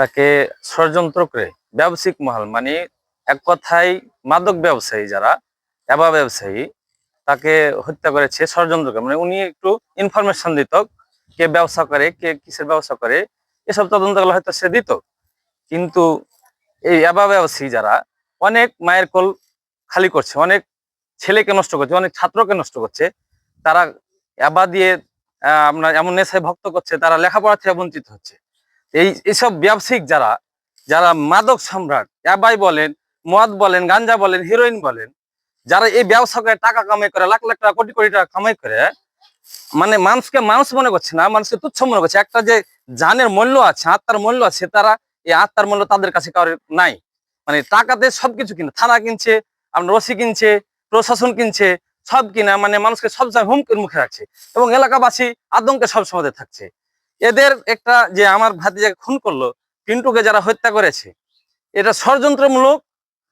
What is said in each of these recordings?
তাকে ষড়যন্ত্র করে, ব্যবসায়িক মহল মানে এক কথায় মাদক ব্যবসায়ী যারা, এবা ব্যবসায়ী, তাকে হত্যা করেছে ষড়যন্ত্র মানে উনি একটু ইনফরমেশন দিত, কে ব্যবসা করে, কে কিসের ব্যবসা করে, এসব তদন্তগুলো হয়তো সে দিত। কিন্তু এই এবা ব্যবসায়ী যারা, অনেক মায়ের কোল খালি করছে, অনেক ছেলেকে নষ্ট করছে, অনেক ছাত্রকে নষ্ট করছে, তারা এবা দিয়ে আপনার এমন নেশায় ভক্ত করছে, তারা লেখাপড়া থেকে বঞ্চিত হচ্ছে। এই, এইসব ব্যবসায়িক যারা যারা মাদক সম্রাট, অ্যাবাই বলেন, মদ বলেন, গাঞ্জা বলেন হিরোইন বলেন, যারা এই ব্যবসা করে টাকা কামাই করে, লাখ লাখ টাকা, কোটি কোটি টাকা কামাই করে মানে মানুষকে, মানুষ মনে করছে না, মানুষকে তুচ্ছ মনে করছে। একটা যে জানের মূল্য আছে, আত্মার মূল্য আছে, তারা এই আত্মার মূল্য তাদের কাছে কারোর নাই। মানে টাকাতে সবকিছু কিনে, থানা কিনছে আপনার রসি কিনছে, প্রশাসন কিনছে, সব কিনা মানে মানুষকে সব সময় হুমকির মুখে রাখছে। এবং এলাকাবাসী আতঙ্কে সব সময় থাকছে। এদের একটা যে আমার ভাতিজাকে খুন করল, পিন্টুকে যারা হত্যা করেছে, এটা ষড়যন্ত্রমূলক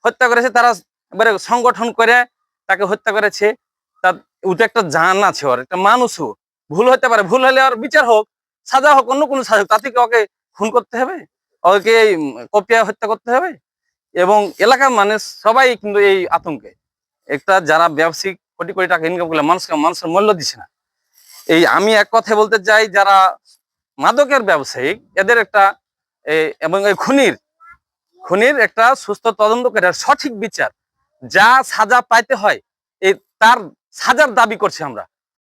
হত্যা করেছে, তারা এবারে সংগঠন করে তাকে হত্যা করেছে। তার ওটা একটা জান আছে ওর, একটা মানুষও। ভুল হতে পারে, ভুল হলে ওর বিচার হোক, সাজা হোক, অন্য কোনো সাজা হোক, তাতে ওকে খুন করতে হবে? ওকে কপিয়া হত্যা করতে হবে? এবং এলাকার মানুষ সবাই কিন্তু এই আতঙ্কে। একটা যারা ব্যবসায়িক কোটি কোটি টাকা ইনকাম করলে মানুষকে মানুষের মূল্য দিচ্ছে না। এই আমি এক কথায় বলতে চাই, যারা মাদকের ব্যবসায়িক, এদের একটা এবং এই খুনির খুনির একটা সুস্থ তদন্ত করে সঠিক বিচার, যা সাজা পাইতে হয় এই তার সাজার দাবি করছি আমরা।